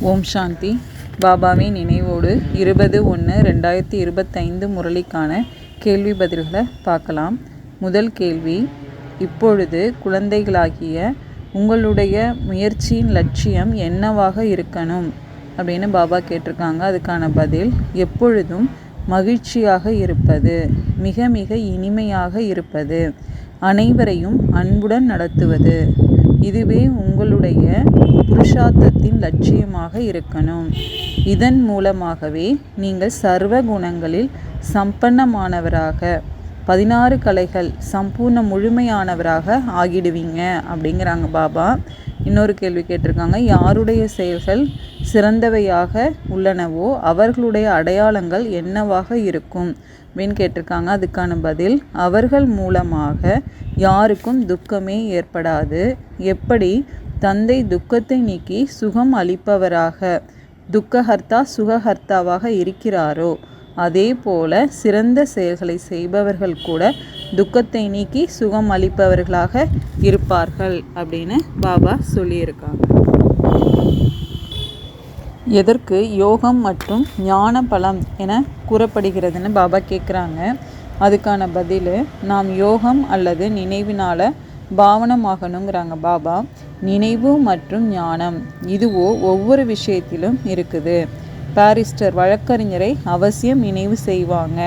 ஓம் சாந்தி. பாபாவின் நினைவோடு இருபது ஒன்று ரெண்டாயிரத்தி இருபத்தைந்து முரளிக்கான கேள்வி பதில்களை பார்க்கலாம். முதல் கேள்வி இப்பொழுது குழந்தைகளாகிய உங்களுடைய முயற்சியின் லட்சியம் என்னவாக இருக்கணும்? அப்படின்னு பாபா கேட்டிருக்காங்க. அதுக்கான பதில் எப்பொழுதும் மகிழ்ச்சியாக இருப்பது மிக மிக இனிமையாக இருப்பது அனைவரையும் அன்புடன் நடத்துவது. இதுவே உங்களுடைய புருஷார்த்தத்தின் லட்சியமாக இருக்கணும். இதன் மூலமாகவே நீங்கள் சர்வ குணங்களில் சம்பன்னமானவராக பதினாறு கலைகள் சம்பூர்ண முழுமையானவராக ஆகிடுவீங்க அப்படிங்கிறாங்க பாபா. இன்னொரு கேள்வி கேட்டிருக்காங்க. யாருடைய செயல்கள் சிறந்தவையாக உள்ளனவோ அவர்களுடைய அடையாளங்கள் என்னவாக இருக்கும்? அப்படின்னு கேட்டிருக்காங்க. அதுக்கான பதில் அவர்கள் மூலமாக யாருக்கும் துக்கமே ஏற்படாது. எப்படி? தந்தை துக்கத்தை நீக்கி சுகம் அளிப்பவராக துக்கஹர்த்தா சுகஹர்த்தாவாக இருக்கிறாரோ அதே போல சிறந்த செயல்களை செய்பவர்கள் கூட துக்கத்தை நீக்கி சுகம் அளிப்பவர்களாக இருப்பார்கள் அப்படின்னு பாபா சொல்லியிருக்காங்க. எதற்கு? யோகம் மற்றும் ஞான பலம் என கூறப்படுகிறதுன்னு பாபா கேட்குறாங்க அதுக்கான பதில் நாம் யோகம் அல்லது நினைவினால் பாவனமாகணுங்கிறாங்க பாபா. நினைவு மற்றும் ஞானம் இதுவோ ஒவ்வொரு விஷயத்திலும் இருக்குது. பாரிஸ்டர் வழக்கறிஞரை அவசியம் நினைவு செய்வாங்க.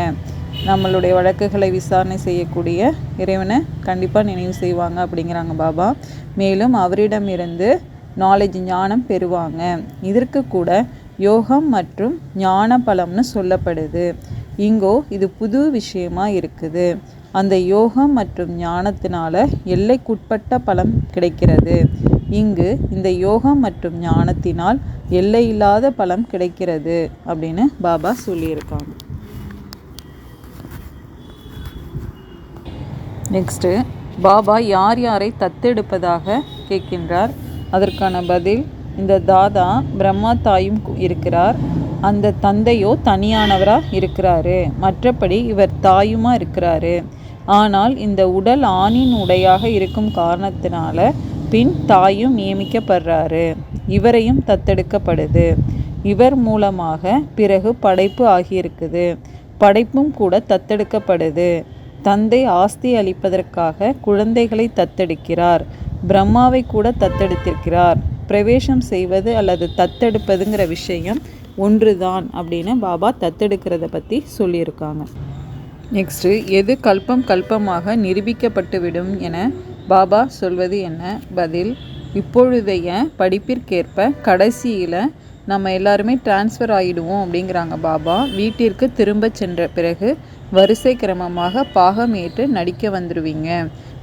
நம்மளுடைய வழக்குகளை விசாரணை செய்யக்கூடிய இறைவனை கண்டிப்பாக நினைவு செய்வாங்க அப்படிங்கிறாங்க பாபா. மேலும் அவரிடமிருந்து நாலேஜ் ஞானம் பெறுவாங்க. இதற்கு கூட யோகம் மற்றும் ஞான பலம்னு சொல்லப்படுது. இங்கோ இது புது விஷயமா இருக்குது. அந்த யோகம் மற்றும் ஞானத்தினால எல்லைக்குட்பட்ட பலம் கிடைக்கிறது. இங்கு இந்த யோகம் மற்றும் ஞானத்தினால் எல்லையில்லாத பலம் கிடைக்கிறது அப்படின்னு பாபா சொல்லியிருக்காங்க. நெக்ஸ்ட்டு பாபா யார் யாரை தத்தெடுப்பதாக கேட்கின்றார்? அதற்கான பதில் இந்த தாதா பிரம்மா தாயும் இருக்கிறார். அந்த தந்தையோ தனியானவராக இருக்கிறாரு. மற்றபடி இவர் தாயுமா இருக்கிறாரு. ஆனால் இந்த உடல் ஆணின் உடையாக இருக்கும் காரணத்தினால பின் தாயும் நியமிக்கப்படுறாரு. இவரையும் தத்தெடுக்கப்படுது. இவர் மூலமாக பிறகு படைப்பு ஆகியிருக்குது. படைப்பும் கூட தத்தெடுக்கப்படுது. தந்தை ஆஸ்தி அளிப்பதற்காக குழந்தைகளை தத்தெடுக்கிறார். பிரம்மாவை கூட தத்தெடுத்திருக்கிறார். பிரவேசம் செய்வது அல்லது தத்தெடுப்பதுங்கிற விஷயம் ஒன்று தான் அப்படின்னு பாபா தத்தெடுக்கிறத பற்றி சொல்லியிருக்காங்க. நெக்ஸ்ட்டு எது கல்பம் கல்பமாக நிரூபிக்கப்பட்டுவிடும் என பாபா சொல்வது என்ன? பதில் இப்பொழுதைய படிப்பிற்கேற்ப கடைசியில் நம்ம எல்லாருமே டிரான்ஸ்ஃபர் ஆகிடுவோம் அப்படிங்கிறாங்க பாபா. வீட்டிற்கு திரும்ப சென்ற பிறகு வரிசை கிரமமாக பாகம் ஏற்று நடிக்க வந்துடுவீங்க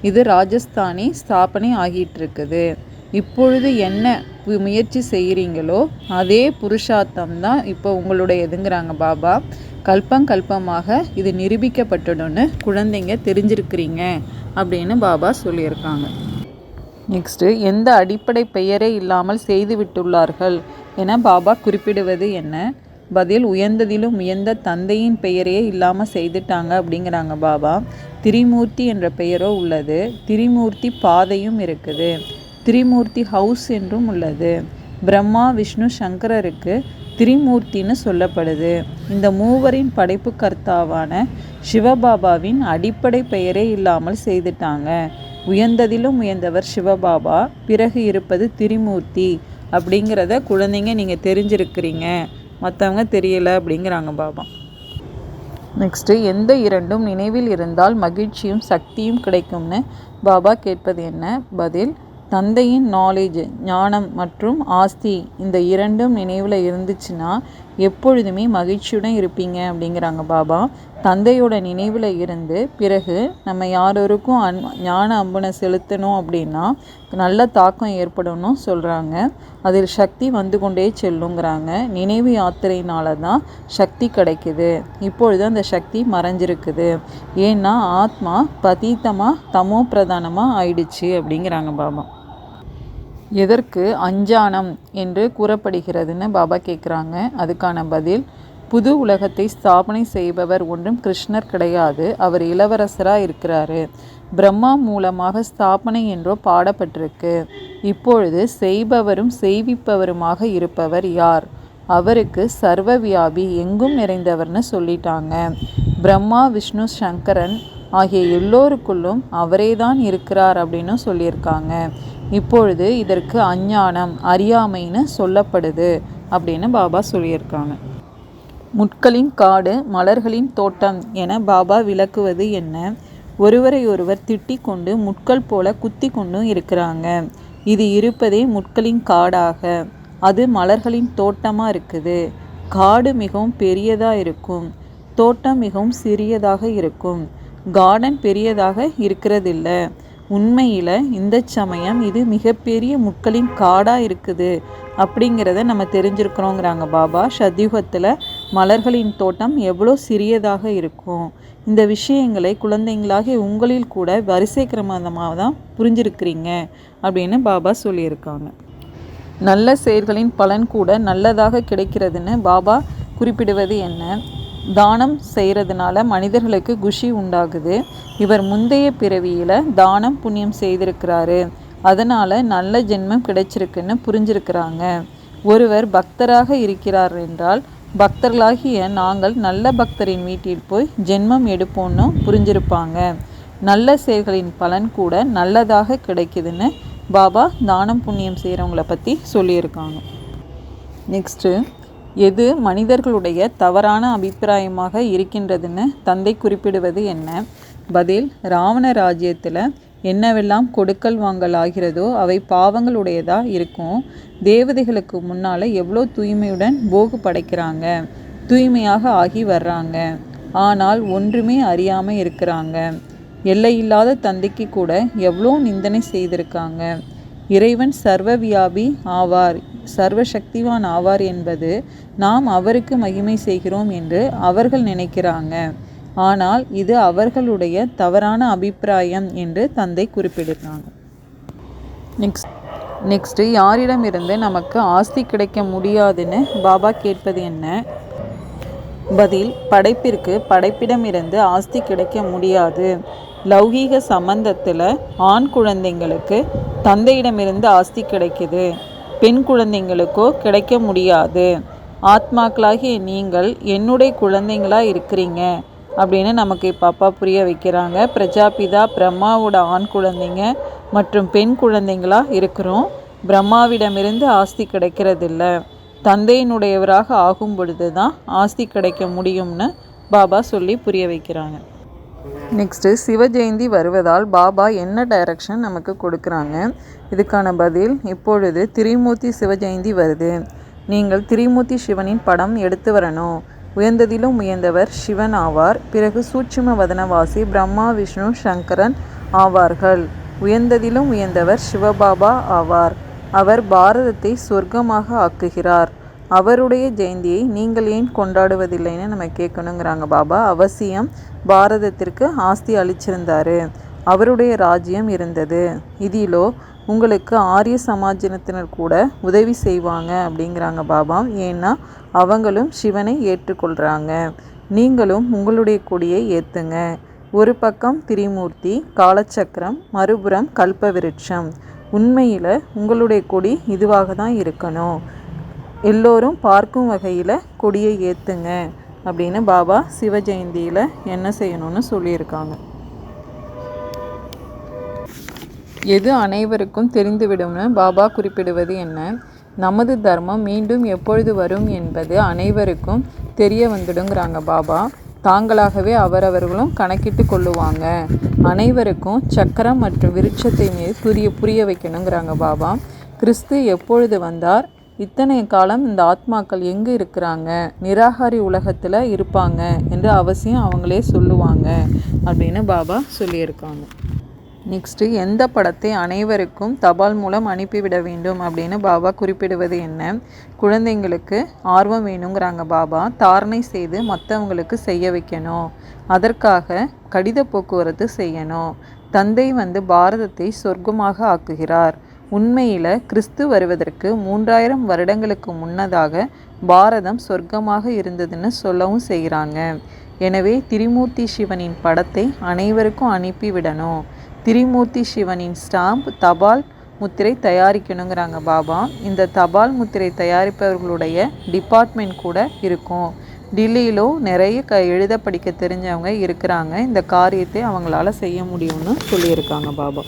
இது ராஜஸ்தானி ஸ்தாபனை ஆகிட்டுருக்குது. இப்பொழுது என்ன முயற்சி செய்கிறீங்களோ அதே புருஷார்த்தம் தான் இப்போ உங்களுடையதுங்கிறாங்க பாபா. கல்பம் கல்பமாக இது நிரூபிக்கப்பட்டுடும்னு குழந்தைங்க தெரிஞ்சிருக்கிறீங்க அப்படின்னு பாபா சொல்லியிருக்காங்க. நெக்ஸ்ட்டு எந்த அடிப்படை பெயரே இல்லாமல் செய்து விட்டுள்ளார்கள் என பாபா குறிப்பிடுவது என்ன? பதில் உயர்ந்ததிலும் உயர்ந்த தந்தையின் பெயரையே இல்லாமல் செய்துட்டாங்க அப்படிங்கிறாங்க பாபா. திரிமூர்த்தி என்ற பெயரோ உள்ளது. திரிமூர்த்தி பாதையும் இருக்குது. திரிமூர்த்தி ஹவுஸ் என்றும் உள்ளது. பிரம்மா விஷ்ணு சங்கரருக்கு திரிமூர்த்தின்னு சொல்லப்படுது. இந்த மூவரின் படைப்பு கர்த்தாவான சிவபாபாவின் அடிப்படை பெயரே இல்லாமல் செய்துட்டாங்க. உயர்ந்ததிலும் உயர்ந்தவர் சிவபாபா பிறகு இருப்பது திரிமூர்த்தி அப்படிங்கிறத குழந்தைங்க நீங்கள் தெரிஞ்சிருக்கிறீங்க. மற்றவங்க தெரியலை அப்படிங்கிறாங்க பாபா. நெக்ஸ்ட்டு எந்த இரண்டும் நினைவில் இருந்தால் மகிழ்ச்சியும் சக்தியும் கிடைக்கும்னு பாபா கேட்பது என்ன? பதில் தந்தையின் நாலேஜ் ஞானம் மற்றும் ஆஸ்தி இந்த இரண்டும் நினைவில் இருந்துச்சுன்னா எப்பொழுதுமே மகிழ்ச்சியுடன் இருப்பீங்க அப்படிங்கிறாங்க பாபா. தந்தையோட நினைவில் இருந்து பிறகு நம்ம யாரோருக்கும் அன் ஞான அம்பனை செலுத்தணும் அப்படின்னா நல்ல தாக்கம் ஏற்படணும் சொல்கிறாங்க அதில் சக்தி வந்து கொண்டே செல்லுங்கிறாங்க. நினைவு யாத்திரையினால தான் சக்தி கிடைக்குது. இப்பொழுது அந்த சக்தி மறைஞ்சிருக்குது. ஏன்னா ஆத்மா பதீத்தமாக தமோ பிரதானமாக ஆயிடுச்சு அப்படிங்கிறாங்க பாபா. எதற்கு அஞ்சானம் என்று கூறப்படுகிறதுன்னு பாபா கேட்குறாங்க அதுக்கான பதில் புது உலகத்தை ஸ்தாபனை செய்பவர் ஒன்றும் கிருஷ்ணர் கிடையாது அவர் இளவரசராக இருக்கிறாரு. பிரம்மா மூலமாக ஸ்தாபனை என்றோ பாடப்பட்டிருக்கு. இப்பொழுது செய்பவரும் செய்விப்பவருமாக இருப்பவர் யார்? அவருக்கு சர்வ வியாபி எங்கும் நிறைந்தவர்னு சொல்லிட்டாங்க. பிரம்மா விஷ்ணு சங்கரன் ஆகிய எல்லோருக்குள்ளும் அவரே தான் இருக்கிறார் அப்படின்னு சொல்லியிருக்காங்க. இப்பொழுது இதற்கு அஞ்ஞானம் அறியாமைன்னு சொல்லப்படுது அப்படின்னு பாபா சொல்லியிருக்காங்க. முட்களின் காடு மலர்களின் தோட்டம் என பாபா விளக்குவது என்ன? ஒருவரை ஒருவர் திட்டிக் கொண்டு முட்கள் போல குத்தி கொண்டும் இருக்கிறாங்க. இது இருப்பதே முட்களின் காடாக. அது மலர்களின் தோட்டமாக இருக்குது. காடு மிகவும் பெரியதாக இருக்கும். தோட்டம் மிகவும் சிறியதாக இருக்கும். கார்டன் பெரியதாக இருக்கிறதில்ல. உண்மையில் இந்த சமயம் இது மிகப்பெரிய முட்களின் காடாக இருக்குது அப்படிங்கிறத நம்ம தெரிஞ்சிருக்கிறோங்கிறாங்க பாபா. சத்யுகத்தில் மலர்களின் தோட்டம் எவ்வளோ சிறியதாக இருக்கும். இந்த விஷயங்களை குழந்தைங்களாக உங்களில் கூட வரிசை கிரமமாக தான் புரிஞ்சிருக்கிறீங்க அப்படின்னு பாபா சொல்லியிருக்காங்க. நல்ல செயல்களின் பலன் கூட நல்லதாக கிடைக்கிறதுன்னு பாபா குறிப்பிடுவது என்ன? தானம் செய்கிறதுனால மனிதர்களுக்கு குஷி உண்டாகுது. இவர் முந்தைய பிறவியில் தானம் புண்ணியம் செய்திருக்கிறாரு. அதனால் நல்ல ஜென்மம் கிடைச்சிருக்குன்னு புரிஞ்சிருக்கிறாங்க. ஒருவர் பக்தராக இருக்கிறார் என்றால் பக்தர்களாகிய நாங்கள் நல்ல பக்தரின் வீட்டில் போய் ஜென்மம் எடுப்போம்னு புரிஞ்சிருப்பாங்க. நல்ல செயல்களின் பலன் கூட நல்லதாக கிடைக்குதுன்னு பாபா தானம் புண்ணியம் செய்கிறவங்கள பற்றி சொல்லியிருக்காங்க. நெக்ஸ்ட்டு எது மனிதர்களுடைய தவறான அபிப்பிராயமாக இருக்கின்றதுன்னு தந்தை குறிப்பிடுவது என்ன? பதில் ராவண ராஜ்யத்தில் என்னவெல்லாம் கொடுக்கல் வாங்கல் ஆகிறதோ அவை பாவங்களுடையதாக இருக்கும். தேவதைகளுக்கு முன்னால் எவ்வளோ தூய்மையுடன் போகு படைக்கிறாங்க. தூய்மையாக ஆகி வர்றாங்க. ஆனால் ஒன்றுமே அறியாமல் இருக்கிறாங்க. எல்லையில்லாத தந்தைக்கு கூட எவ்வளோ நிந்தனை செய்திருக்காங்க. இறைவன் சர்வவியாபி ஆவார். சர்வசக்திவான் ஆவார் என்பது நாம் அவருக்கு மகிமை செய்கிறோம் என்று அவர்கள் நினைக்கிறாங்க. ஆனால் இது அவர்களுடைய தவறான அபிப்பிராயம் என்று தந்தை குறிப்பிடுகிறாங்க. நெக்ஸ்ட் நெக்ஸ்ட்டு யாரிடமிருந்து நமக்கு ஆஸ்தி கிடைக்க முடியாதுன்னு பாபா கேட்பது என்ன? பதில் படைப்பிற்கு படைப்பிடமிருந்து ஆஸ்தி கிடைக்க முடியாது. லௌகீக சம்பந்தத்தில் ஆண் குழந்தைங்களுக்கு தந்தையிடமிருந்து ஆஸ்தி கிடைக்குது. பெண் குழந்தைங்களுக்கோ கிடைக்க முடியாது. ஆத்மாக்களாகிய நீங்கள் என்னுடைய குழந்தைங்களாக இருக்கிறீங்க அப்படின்னு நமக்கு இப்போ அப்பா புரிய வைக்கிறாங்க. பிரஜாபிதா பிரம்மாவோட ஆண் குழந்தைங்க மற்றும் பெண் குழந்தைங்களாக இருக்கிறோம். பிரம்மாவிடமிருந்து ஆஸ்தி கிடைக்கிறதில்ல. தந்தையினுடையவராக ஆகும் பொழுது தான் ஆஸ்தி கிடைக்க முடியும்னு பாபா சொல்லி புரிய வைக்கிறாங்க. நெக்ஸ்ட்டு சிவஜெயந்தி வருவதால் பாபா என்ன டைரக்ஷன் நமக்கு கொடுக்குறாங்க? இதுக்கான பதில் இப்பொழுது திரிமூர்த்தி சிவஜெயந்தி வருது. நீங்கள் திரிமூர்த்தி சிவனின் படம் எடுத்து வரணும். உயர்ந்ததிலும் உயர்ந்தவர் சிவன் ஆவார். பிறகு சூட்சும வதனவாசி பிரம்மா விஷ்ணு சங்கரன் ஆவார்கள். உயர்ந்ததிலும் உயர்ந்தவர் சிவபாபா ஆவார். அவர் பாரதத்தை சொர்க்கமாக ஆக்குகிறார். அவருடைய ஜெயந்தியை நீங்கள் ஏன் கொண்டாடுவதில்லைன்னு நம்ம கேட்கணுங்கிறாங்க பாபா. அவசியம் பாரதத்திற்கு ஆஸ்தி அளிச்சிருந்தாரு. அவருடைய ராஜ்யம் இருந்தது. இதிலோ உங்களுக்கு ஆரிய சமாஜத்தினர் கூட உதவி செய்வாங்க அப்படிங்கிறாங்க பாபா. ஏன்னா அவங்களும் சிவனை ஏற்றுக்கொள்கிறாங்க நீங்களும் உங்களுடைய கொடியை ஏற்றுங்க ஒரு பக்கம் திரிமூர்த்தி காலச்சக்கரம் மறுபுறம் கல்பவிருட்சம். உண்மையில் உங்களுடைய கொடி இதுவாக தான் இருக்கணும். எல்லோரும் பார்க்கும் வகையில் கொடியை ஏற்றுங்க அப்படின்னு பாபா சிவ ஜெயந்தியில் என்ன செய்யணும்னு சொல்லியிருக்காங்க. எது அனைவருக்கும் தெரிந்துவிடும்னு பாபா குறிப்பிடுவது என்ன? நமது தர்மம் மீண்டும் எப்பொழுது வரும் என்பது அனைவருக்கும் தெரிய வந்துடுங்கிறாங்க பாபா. தாங்களாகவே அவரவர்களும் கணக்கிட்டு கொள்ளுவாங்க. அனைவருக்கும் சக்கரம் மற்றும் விருட்சத்தை மீது புரிய புரிய வைக்கணுங்கிறாங்க பாபா. கிறிஸ்து எப்பொழுது வந்தார்? இத்தனை காலம் இந்த ஆத்மாக்கள் எங்கே இருக்கிறாங்க? நிராகாரி உலகத்தில் இருப்பாங்க என்று அவசியம் அவங்களே சொல்லுவாங்க அப்படின்னு பாபா சொல்லியிருக்காங்க. நெக்ஸ்ட்டு எந்த படத்தை அனைவருக்கும் தபால் மூலம் அனுப்பிவிட வேண்டும் அப்படின்னு பாபா குறிப்பிடுவது என்ன? குழந்தைங்களுக்கு ஆர்வம் வேணுங்கிறாங்க பாபா. தாரணை செய்து மற்றவங்களுக்கு செய்ய வைக்கணும். அதற்காக கடித போக்குவரத்து செய்யணும். தந்தை வந்து பாரதத்தை சொர்க்கமாக ஆக்குகிறார். உண்மையில் கிறிஸ்து வருவதற்கு மூன்றாயிரம் வருடங்களுக்கு முன்னதாக பாரதம் சொர்க்கமாக இருந்ததுன்னு சொல்லவும் செய்கிறாங்க. எனவே திரிமூர்த்தி சிவனின் படத்தை அனைவருக்கும் அனுப்பிவிடணும். திரிமூர்த்தி சிவனின் ஸ்டாம்ப் தபால் முத்திரை தயாரிக்கணுங்கிறாங்க பாபா. இந்த தபால் முத்திரை தயாரிப்பவர்களுடைய டிபார்ட்மெண்ட் கூட இருக்கும். டில்லியிலும் நிறைய க எழுத படிக்க தெரிஞ்சவங்க இருக்கிறாங்க. இந்த காரியத்தை அவங்களால செய்ய முடியும்னு சொல்லியிருக்காங்க பாபா.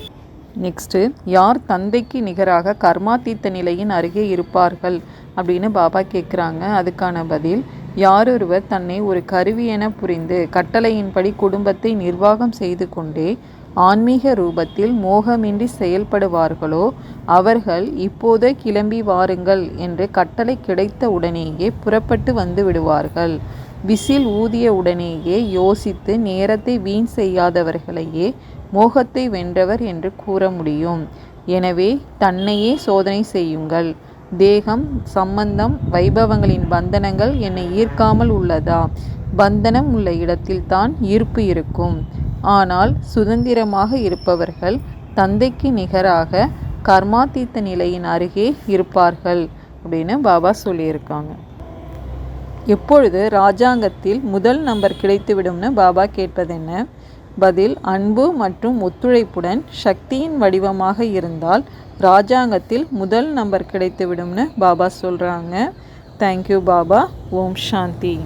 நெக்ஸ்ட்டு யார் தந்தைக்கு நிகராக கர்மாத்தீத்த நிலையின் அருகே இருப்பார்கள் அப்படின்னு பாபா கேட்குறாங்க அதுக்கான பதில் யாரொருவர் தன்னை ஒரு கருவி என புரிந்து கட்டளையின்படி குடும்பத்தை நிர்வாகம் செய்து கொண்டே ஆன்மீக ரூபத்தில் மோகமின்றி செயல்படுவார்களோ? அவர்கள் இப்போதே கிளம்பி வாருங்கள் என்று கட்டளை கிடைத்த உடனேயே புறப்பட்டு வந்து விடுவார்கள். விசில் ஊதிய உடனேயே யோசித்து நேரத்தை வீண் செய்யாதவர்களையே மோகத்தை வென்றவர் என்று கூற முடியும். எனவே தன்னையே சோதனை செய்யுங்கள். தேகம் சம்பந்தம் வைபவங்களின் பந்தனங்கள் என்னை ஈர்க்காமல் உள்ளதா? பந்தனம் உள்ள இடத்தில்தான் ஈர்ப்பு இருக்கும். ஆனால் சுதந்திரமாக இருப்பவர்கள் தந்தைக்கு நிகராக கர்மாதீத்த நிலையின் அருகே இருப்பார்கள் அப்படின்னு பாபா சொல்லியிருக்காங்க. எப்பொழுது ராஜாங்கத்தில் முதல் நம்பர் கிடைத்துவிடும்னு பாபா கேட்பது என்ன? பதில் அன்பு மற்றும் ஒத்துழைப்புடன் சக்தியின் வடிவமாக இருந்தால் ராஜாங்கத்தில் முதல் நம்பர் கிடைத்துவிடும்னு பாபா சொல்கிறாங்க தேங்க்யூ பாபா ஓம் சாந்தி.